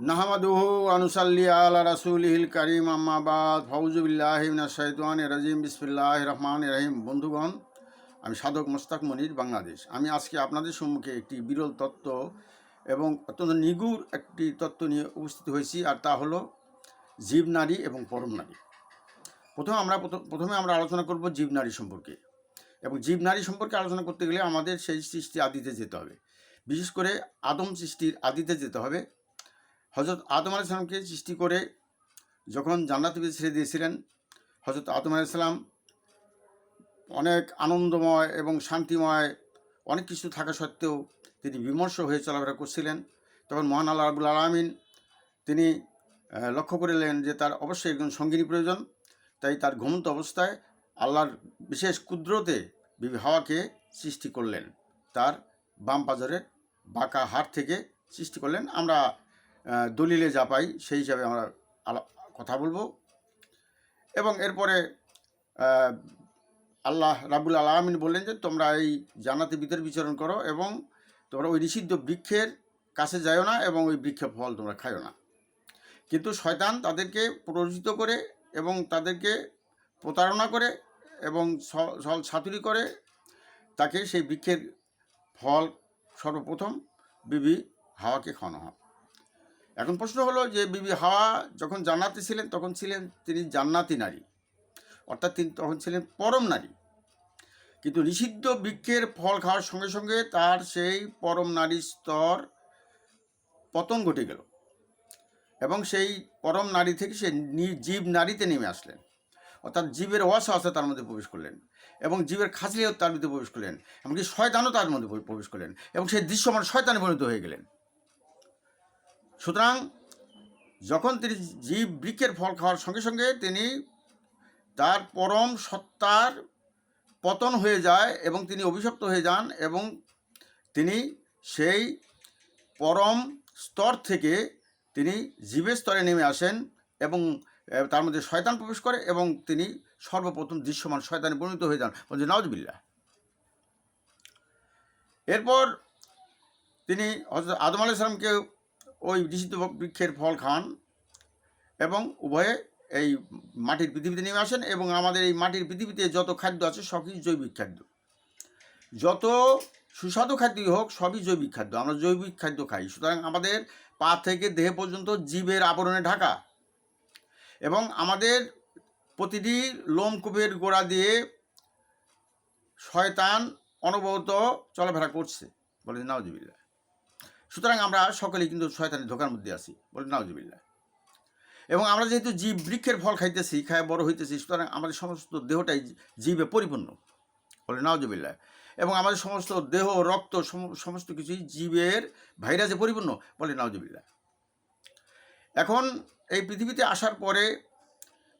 নাহমাদুহু আনুসাল্লি আলা রাসুলিহিল করিম আম্মাবাদ ফৌজুবিল্লাহিমিনা শৈতান রাজিম। বিসমিল্লাহ রহমান রহিম। বন্ধুগণ, আমি সাধক মোস্তাক মনির, বাংলাদেশ। আমি আজকে আপনাদের সম্মুখে একটি বিরল তত্ত্ব এবং অত্যন্ত নিগুড় একটি তত্ত্ব নিয়ে উপস্থিত হয়েছি, আর তা হলো জীব নারী এবং পরম নারী। প্রথমে আমরা প্রথ- প্রথমে আমরা আলোচনা করব জীব নারী সম্পর্কে। এবং জীব নারী সম্পর্কে আলোচনা করতে গেলে আমাদের সেই সৃষ্টি আদিতে যেতে হবে। বিশেষ করে আদম সৃষ্টির আদিতে যেতে হবে। হজরত আদম আলাইসালামকে সৃষ্টি করে যখন জান্নাত ছেড়ে দিয়েছিলেন হজরত আদম আলাইসালাম অনেক আনন্দময় এবং শান্তিময়, অনেক কিছু থাকা সত্ত্বেও তিনি বিমর্ষ হয়ে চলাফেরা করছিলেন। তখন মহান আল্লাহ রাবুল আলমিন তিনি লক্ষ্য করলেন যে তার অবশ্যই একজন সঙ্গিনী প্রয়োজন। তাই তার ঘুমন্ত অবস্থায় আল্লাহর বিশেষ কুদরতে বিবি হাওয়াকে সৃষ্টি করলেন। তার বাম পাজরের বাঁকা হাট থেকে সৃষ্টি করলেন। আমরা দলিলে যা পাই সেই হিসাবে আমরা কথা বলব। এবং এরপরে আল্লাহ রাবুল আলমিন বললেন যে, তোমরা এই জান্নাতে ভিতরে বিচরণ করো এবং তোমরা ওই নিষিদ্ধ বৃক্ষের কাছে যাইও না এবং ওই বৃক্ষের ফল তোমরা খাইও না। কিন্তু শয়তান তাদেরকে প্ররোচিত করে এবং তাদেরকে প্রতারণা করে এবং সল ছাতুরি করে, তাকে সেই বৃক্ষের ফল সর্বপ্রথম বিবি হাওয়াকে খাওয়ানো হয়। এখন প্রশ্ন হলো যে বিবি হাওয়া যখন জান্নাতে ছিলেন, তখন ছিলেন তিনি জান্নাতি নারী। অর্থাৎ তিনি তখন ছিলেন পরম নারী। কিন্তু নিষিদ্ধ বৃক্ষের ফল খাওয়ার সঙ্গে সঙ্গে তার সেই পরম নারীর স্তর পতন ঘটে গেল এবং সেই পরম নারী থেকে সে জীব নারীতে নেমে আসলেন। অর্থাৎ জীবের অসহসা তার মধ্যে প্রবেশ করলেন এবং জীবের খাসলিও তার মধ্যে প্রবেশ করলেন। এমনকি শয়তানও তার মধ্যে প্রবেশ করলেন এবং সেই দৃশ্যমান শয়তানে পরিণত হয়ে গেলেন। সুতরাং যখন তিনি জীব বৃক্ষের ফল খাওয়ার সঙ্গে সঙ্গে তিনি তার পরম সত্তার পতন হয়ে যায় এবং তিনি অভিশপ্ত হয়ে যান এবং তিনি সেই পরম স্তর থেকে তিনি জীবের স্তরে নেমে আসেন এবং তার মধ্যে শয়তান প্রবেশ করে এবং তিনি সর্বপ্রথম দৃশ্যমান শয়তানে পরিণত হয়ে যান। বলছে নওয়াজবিল্লা এরপর তিনি হজরত আদম আলাইসালামকে ওই নিষিদ্ধ বৃক্ষের ফল খান এবং উভয়ে এই মাটির পৃথিবীতে নেমে আসেন এবং আমাদের এই মাটির পৃথিবীতে যত খাদ্য আছে সবই জৈবিক খাদ্য। যত সুস্বাদু খাদ্যই হোক সবই জৈবিক খাদ্য। আমরা জৈবিক খাদ্য খাই। সুতরাং আমাদের পা থেকে দেহ পর্যন্ত জীবের আবরণে ঢাকা এবং আমাদের প্রতিটি লোমকূপের গোড়া দিয়ে শয়তান অনবরত চলাফেরা করছে। বলে নাওজিবিল্লা সুতরাং আমরা সকলেই কিন্তু শয়তানের ধোকার মধ্যে আছি। বলে নাওজিবিল্লা এবং আমরা যেহেতু জীব বৃক্ষের ফল খাইতেছি, খায় বড় হইতেছি, সুতরাং আমাদের সমস্ত দেহটাই জীবে পরিপূর্ণ। বলে নাওজবিল্লা এবং আমাদের সমস্ত দেহ, রক্ত, সম- সমস্ত কিছুই জীবের ভাইরাসে পরিপূর্ণ। বলে নাওজবিল্লা এখন এই পৃথিবীতে আসার পরে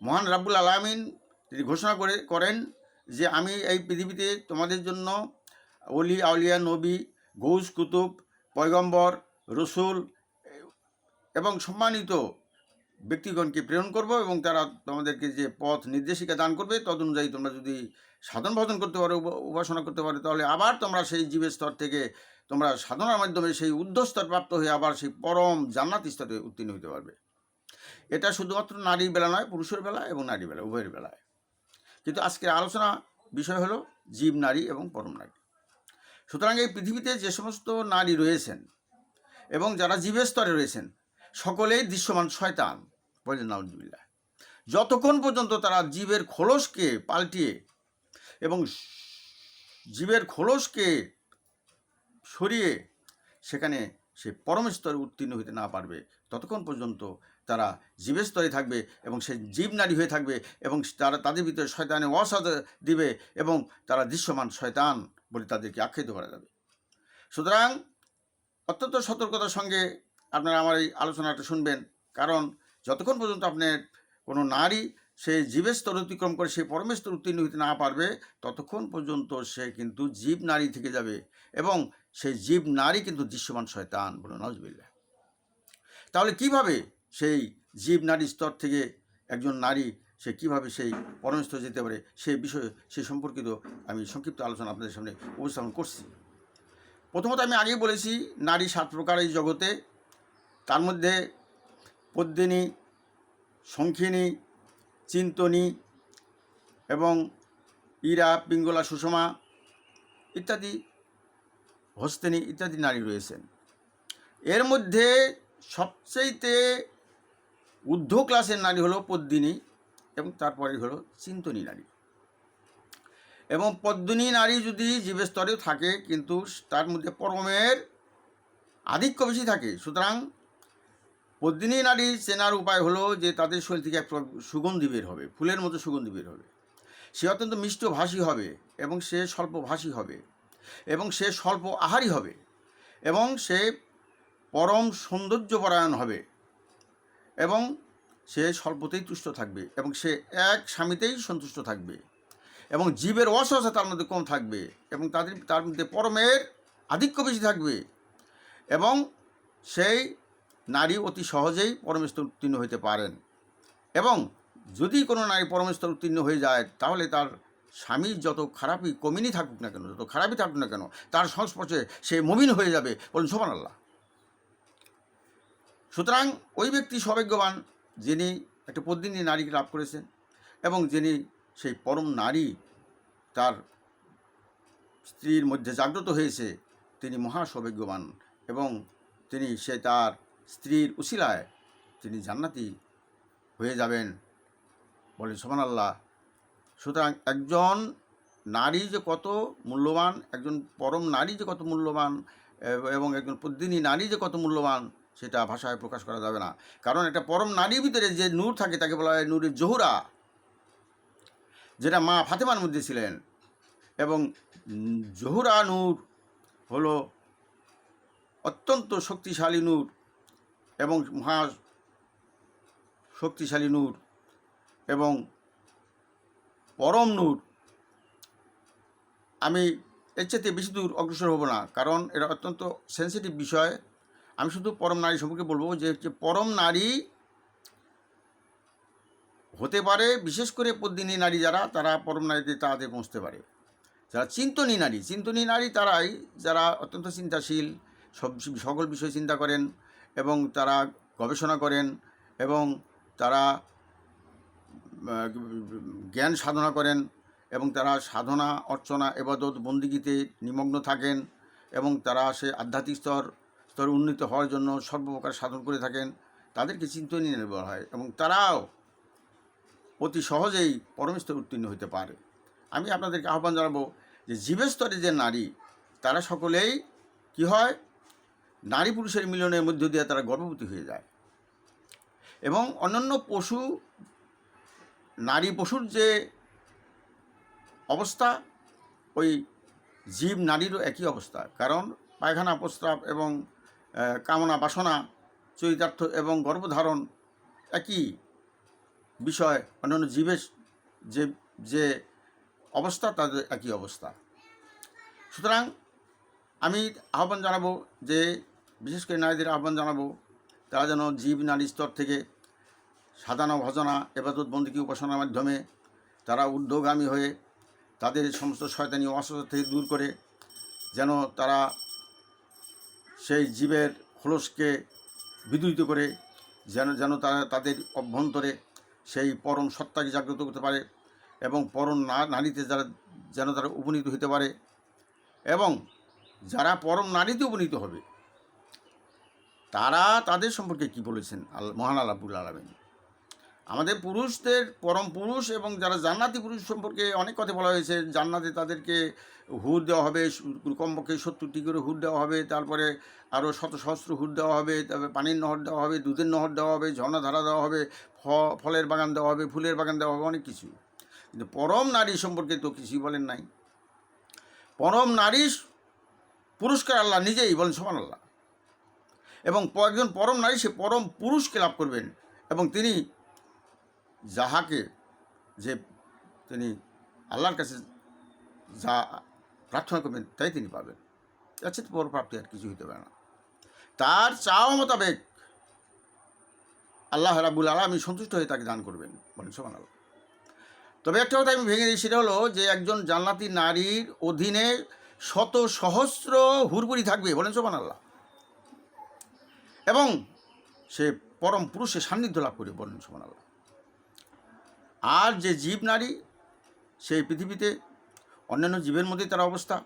মহান রাব্বুল আলামিন তিনি ঘোষণা করে, করেন যে আমি এই পৃথিবীতে তোমাদের জন্য অলি, আউলিয়া, নবী গৌস কুতুব পয়গম্বর, রসুল এবং সম্মানিত ব্যক্তিগণকে প্রেরণ করব এবং তারা তোমাদেরকে যে পথ নির্দেশিকা দান করবে তদ অনুযায়ী তোমরা যদি সাধন ভজন করতে পারো, উপ- উপাসনা করতে পারো, তাহলে আবার তোমরা সেই জীবের স্তর থেকে তোমরা সাধনার মাধ্যমে সেই ঊর্ধ্বস্তর প্রাপ্ত হয়ে আবার সেই পরম জান্নাত স্তরে উত্তীর্ণ হতে পারবে। এটা শুধুমাত্র নারীর বেলা নয়, পুরুষের বেলা এবং নারীর বেলা, উভয়ের বেলায়। কিন্তু আজকের আলোচনা বিষয় হলো জীব নারী এবং পরম নারী। সুতরাং এই পৃথিবীতে যে সমস্ত নারী রয়েছেন এবং যারা জীবের স্তরে রয়েছেন, সকলেই দৃশ্যমান শয়তান, বলেন যতক্ষণ পর্যন্ত তারা জীবের খোলসকে পাল্টিয়ে এবং জীবের খোলসকে সরিয়ে সেখানে সে পরম স্তরে উত্তীর্ণ হতে না পারবে, ততক্ষণ পর্যন্ত তারা জীবের স্তরে থাকবে এবং সে জীব নারী হয়ে থাকবে এবং তারা তাদের ভিতরে শয়তানে অসাদ দিবে এবং তারা দৃশ্যমান শয়তান বলে তাদেরকে আখ্যায়িত করা যাবে। সুতরাং অত্যন্ত সতর্কতার সঙ্গে আপনারা আমার এই আলোচনাটা শুনবেন। কারণ যতক্ষণ পর্যন্ত আপনার কোনো নারী সে জীবের স্তর অতিক্রম করে, সে পরমের স্তর উত্তীর্ণ হতে না পারবে, ততক্ষণ পর্যন্ত সে কিন্তু জীব নারী থেকে যাবে এবং সেই জীব নারী কিন্তু দৃশ্যমান শয়তান বলে নজবিল্লা তাহলে কীভাবে সেই জীব নারী স্তর থেকে একজন নারী সে কীভাবে সেই পরমস্থ যেতে পারে, সেই বিষয়ে সেই সম্পর্কিত আমি সংক্ষিপ্ত আলোচনা আপনাদের সামনে উপস্থাপন করছি। প্রথমত আমি আগেই বলেছি, নারী সাত প্রকার এই জগতে। তার মধ্যে পদ্মিনী, শঙ্খিনী, চিন্তনী এবং ইরা, পিঙ্গলা, সুষমা ইত্যাদি, হস্তিনী ইত্যাদি নারী রয়েছেন। এর মধ্যে সবচাইতে ঊর্ধ্ব ক্লাসের নারী হলো পদ্মিনী। এবং তারপরে হলো চিন্তনী নারী। এবং পদ্মিনী নারী যদি জীবের স্তরেও থাকে, কিন্তু তার মধ্যে পরমের আধিক্য বেশি থাকে, সুতরাং পদ্মিনী নারী চেনার উপায় হলো যে তাদের শরীর থেকে সুগন্ধি বের হবে, ফুলের মতো সুগন্ধি বের হবে। সে অত্যন্ত মিষ্টভাষী হবে এবং সে স্বল্পভাষী হবে এবং সে স্বল্প আহারী হবে এবং সে পরম সৌন্দর্যপরায়ণ হবে এবং সে স্বল্পতেই তুষ্ট থাকবে এবং সে এক স্বামীতেই সন্তুষ্ট থাকবে এবং জীবের অসহসা তার মধ্যে কম থাকবে এবং তাদের, তার মধ্যে পরমের আধিক্য বেশি থাকবে এবং সেই নারী অতি সহজেই পরমেশ্বর উত্তীর্ণ হইতে পারেন। এবং যদি কোনো নারী পরমেশ্বর উত্তীর্ণ হয়ে যায়, তাহলে তার স্বামীর যত খারাপই কমিনি থাকুক না কেন, যত খারাপই থাকুক না কেন, তার সংস্পর্শে সে মমিন হয়ে যাবে বলুন সোমান আল্লাহ সুতরাং ওই ব্যক্তি সৌভাগ্যবান যিনি একটা পদ্মিনী নারীকে লাভ করেছেন এবং যিনি সেই পরম নারী তার স্ত্রীর মধ্যে জাগ্রত হয়েছে, তিনি মহা সৌভাগ্যবান এবং তিনি সে তার স্ত্রীর উশিলায় তিনি জান্নাতি হয়ে যাবেন বলেন সোমান আল্লাহ সুতরাং একজন নারী যে কত মূল্যবান, একজন পরম নারী যে কত মূল্যবান, এবং একজন পদ্মিনী নারী যে কত মূল্যবান সেটা ভাষায় প্রকাশ করা যাবে না। কারণ একটা পরম নারীর ভিতরে যে নূর থাকে, তাকে বলা হয় নূরের জহুরা। যেটা মা ফাতেমার মধ্যে ছিলেন। এবং জহুরা নূর হলো অত্যন্ত শক্তিশালী নূর এবং মহা শক্তিশালী নূর এবং পরম নূর। আমি এর চাইতে বেশি দূর অগ্রসর হব না, কারণ এটা অত্যন্ত সেন্সিটিভ বিষয়। আমি শুধু পরম নারী সম্পর্কে বলব যে হচ্ছে পরম নারী হতে পারে, বিশেষ করে পদ্মিনী নারী যারা, তারা পরম নারীতে তাড়াতে পৌঁছতে পারে। যারা চিন্তনী নারী চিন্তনী নারী তারাই যারা অত্যন্ত চিন্তাশীল, সব সকল বিষয় চিন্তা করেন এবং তারা গবেষণা করেন এবং তারা জ্ঞান সাধনা করেন এবং তারা সাধনা, অর্চনা, এবাদত, বন্দিগিতে নিমগ্ন থাকেন এবং তারা সে আধ্যাত্মিক স্তর স্তরে উন্নীত হওয়ার জন্য সর্বপ্রকার সাধন করে থাকেন, তাদেরকে চিন্তনী নারী বলা হয় এবং তারাও অতি সহজেই পরমেশ্বর উত্তীর্ণ হতে পারে। আমি আপনাদেরকে আহ্বান জানাব যে জীবের স্তরে যে নারী, তারা সকলেই কি হয়? নারী পুরুষের মিলনের মধ্য দিয়ে তারা গর্ভবতী হয়ে যায় এবং অন্যান্য পশু, নারী পশুর যে অবস্থা, ওই জীব নারীরও একই অবস্থা। কারণ পায়খানা, প্রস্রাব এবং কামনা, বাসনা, চরিতার্থ এবং গর্ভধারণ একই বিষয়। অন্যান্য জীবের যে যে অবস্থা, তাদের একই অবস্থা। সুতরাং আমি আহ্বান জানাব যে, বিশেষ করে নারীদের আহ্বান জানাব, তারা যেন জীব, নারী স্তর থেকে সাধনা ভজনা, এবাদত বন্দিকে উপাসনার মাধ্যমে তারা উদ্যোগামী হয়ে তাদের সমস্ত শয়তানি অসুস্থ থেকে দূর করে যেন তারা সেই জীবের খোলসকে বিদ্যুত করে যেন যেন তারা তাদের অভ্যন্তরে সেই পরম সত্তাকে জাগ্রত করতে পারে এবং পরম না- নারীতে যারা, যেন তারা উপনীত হতে পারে এবং যারা পরম নারীতে উপনীত হবে, তারা তাদের সম্পর্কে কি বলেছেন আল, মহান আল্লাবুল আলমিন? আমাদের পুরুষদের, পরম পুরুষ এবং যারা জান্নাতি পুরুষ সম্পর্কে অনেক কথা বলা হয়েছে। জান্নাতে তাদেরকে হুর দেওয়া হবে, কমপক্ষে সত্তরটি করে হুর দেওয়া হবে, তারপরে আরও শত সহস্র হুর দেওয়া হবে, তারপরে পানির নহর দেওয়া হবে, দুধের নহর দেওয়া হবে, ঝর্ণাধারা দেওয়া হবে ফলের বাগান দেওয়া হবে, ফুলের বাগান দেওয়া হবে, অনেক কিছু কিন্তু পরম নারী সম্পর্কে তো কিছুই বলেন নাই। পরম নারী পুরস্কার আল্লাহ নিজেই বলেন সমান আল্লাহ এবং একজন পরম নারী, সে পরম পুরুষকে লাভ করবেন। এবং তিনি যাহাকে, যে তিনি আল্লাহর কাছে যা প্রার্থনা করবেন, তাই তিনি পাবেন। চেয়ে বড় প্রাপ্তি আর কিছু হতে পারে না। তার চাওয়া মোতাবেক আল্লাহ রাবুল আলমী সন্তুষ্ট হয়ে তাকে দান করবেন, বলেন সমান তবে একটা কথা আমি ভেঙে দিই, সেটা হলো যে একজন জান্নাতি নারীর অধীনে শত সহস্র হুরপুরি থাকবে, বলেন সোমান আল্লাহ এবং সে পরম পুরুষের সান্নিধ্য লাভ করে বলেন সুমান আল্লাহ আর যে জীব নারী, সেই পৃথিবীতে অন্যান্য জীবের মধ্যে তার অবস্থা।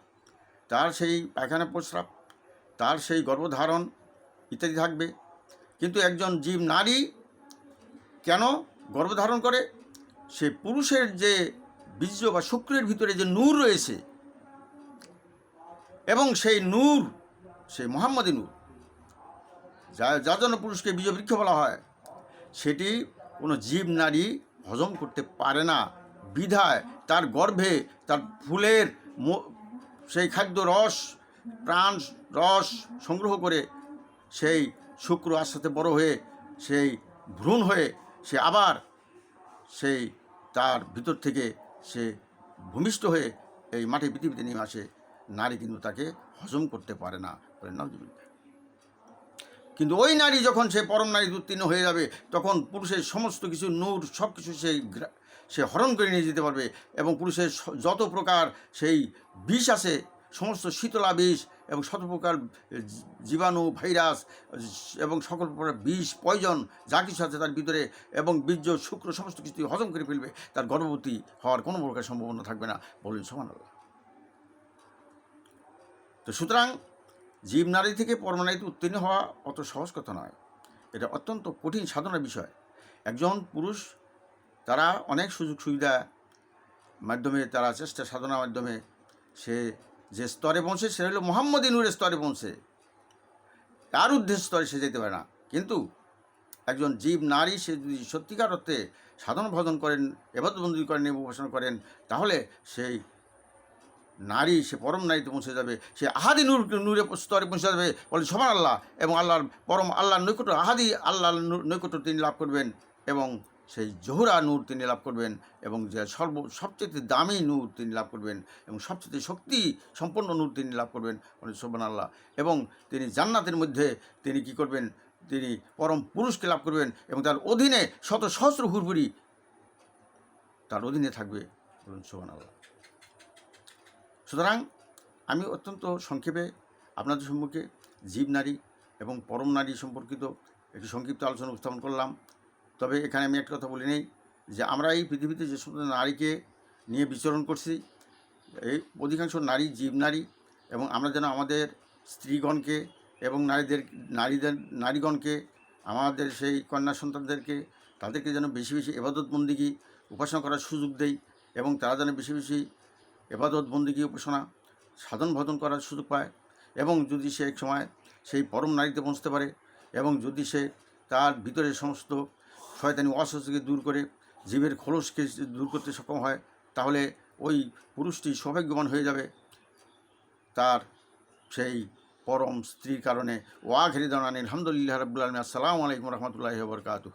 তার সেই পায়খানা প্রস্রাব, তার সেই গর্ভধারণ ইত্যাদি থাকবে। কিন্তু একজন জীব নারী কেন গর্ভধারণ করে? সে পুরুষের যে বীর্য বা শুক্রের ভিতরে যে নূর রয়েছে এবং সেই নূর, সেই মোহাম্মদী নূর, যা, যার জন্য পুরুষকে বীজবৃক্ষ বলা হয়, সেটি কোনো জীব নারী হজম করতে পারে না। বিধায় তার গর্ভে তার ফুলের সেই খাদ্য রস, প্রাণ রস সংগ্রহ করে সেই শুক্র আস্তে বড় হয়ে সেই ভ্রূণ হয়ে সে আবার সেই তার ভিতর থেকে সে ভূমিষ্ঠ হয়ে এই মাঠে পৃথিবীতে নেমে আসে। নারী কিন্তু তাকে হজম করতে পারে না। নাউজুবিল্লাহ কিন্তু ওই নারী যখন সে পরম নারী উত্তীর্ণ হয়ে যাবে, তখন পুরুষের সমস্ত কিছু নূর, সব কিছু সেই সে হরণ করে নিয়ে যেতে পারবে এবং পুরুষের যত প্রকার সেই বিষ আছে, সমস্ত শীতলা বিষ এবং শত প্রকার জীবাণু, ভাইরাস এবং সকল প্রকার বিষ, পয়জন, যা কিছু আছে তার ভিতরে এবং বীর্য, শুক্র, সমস্ত কিছু হজম করে ফেলবে, তার গর্ভবতী হওয়ার কোনো প্রকার সম্ভাবনা থাকবে না বলুন সমান তো সুতরাং জীব নারী থেকে পরমানারীতে উত্তীর্ণ হওয়া অত সহজ কথা নয়। এটা অত্যন্ত কঠিন সাধনার বিষয়। একজন পুরুষ, তারা অনেক সুযোগ সুবিধা মাধ্যমে, তারা চেষ্টা সাধনার মাধ্যমে, সে যে স্তরে পৌঁছে, সে হলো মোহাম্মদ ইনুরের স্তরে পৌঁছে। তার উদ্দেশ্য স্তরে সে যেতে পারে না। কিন্তু একজন জীব নারী, সে যদি সত্যিকার অর্থে সাধন ভজন করেন এবাদবন্দি করেন এবং উপাসনা করেন, তাহলে সেই নারী, সে পরম নারীতে পৌঁছে যাবে। সে আহাদি নূর, নূরে স্তরে পৌঁছে যাবে। বলে, সমান আল্লাহ এবং আল্লাহর পরম, আল্লাহর নৈকট্য, আহাদি আল্লাহর নৈকট্য তিনি লাভ করবেন এবং সেই জোহরা নূর তিনি লাভ করবেন এবং যে সর্ব, সবচেয়ে দামি নূর তিনি লাভ করবেন এবং সবচেয়ে শক্তি সম্পন্ন নূর তিনি লাভ করবেন। সোবান আল্লাহ। এবং তিনি জান্নাতের মধ্যে তিনি কি করবেন? তিনি পরম পুরুষকে লাভ করবেন এবং তার অধীনে শত সহস্র হুরপুরি তার অধীনে থাকবে। বলুন সোবান আল্লাহ। সুতরাং আমি অত্যন্ত সংক্ষেপে আপনাদের সম্মুখে জীব নারী এবং পরম নারী সম্পর্কিত একটি সংক্ষিপ্ত আলোচনা উপস্থাপন করলাম। তবে এখানে আমি একটা কথা বলি নেই যে আমরা এই পৃথিবীতে যে সমস্ত নারীকে নিয়ে বিচরণ করছি, এই অধিকাংশ নারী জীব নারী এবং আমরা যেন আমাদের স্ত্রীগণকে এবং নারীদের নারীদের, নারীগণকে, আমাদের সেই কন্যা সন্তানদেরকে, তাদেরকে যেন বেশি বেশি এবাদত বন্দিগি উপাসনা করার সুযোগ দেই এবং তারা যেন বেশি বেশি এবাদত বন্দিগি উপাসনা, সাধন ভজন করার সুযোগ পায় এবং যদি সে এক সময় সেই পরম নারীতে পৌঁছতে পারে এবং যদি সে তার ভিতরে সমস্ত শয়তানি অস্বস্তিকে দূর করে জীবের খোলসকে দূর করতে সক্ষম হয়, তাহলে ওই পুরুষটি সৌভাগ্যবান হয়ে যাবে। তার সেই পরম স্ত্রীর কারণে ওয়াঘেরি দানানি আলহামদুলিল্লাহ রবিল আলমী আসসালামু আলাইকুম রহমতুল্লাহ বরকাতুহ।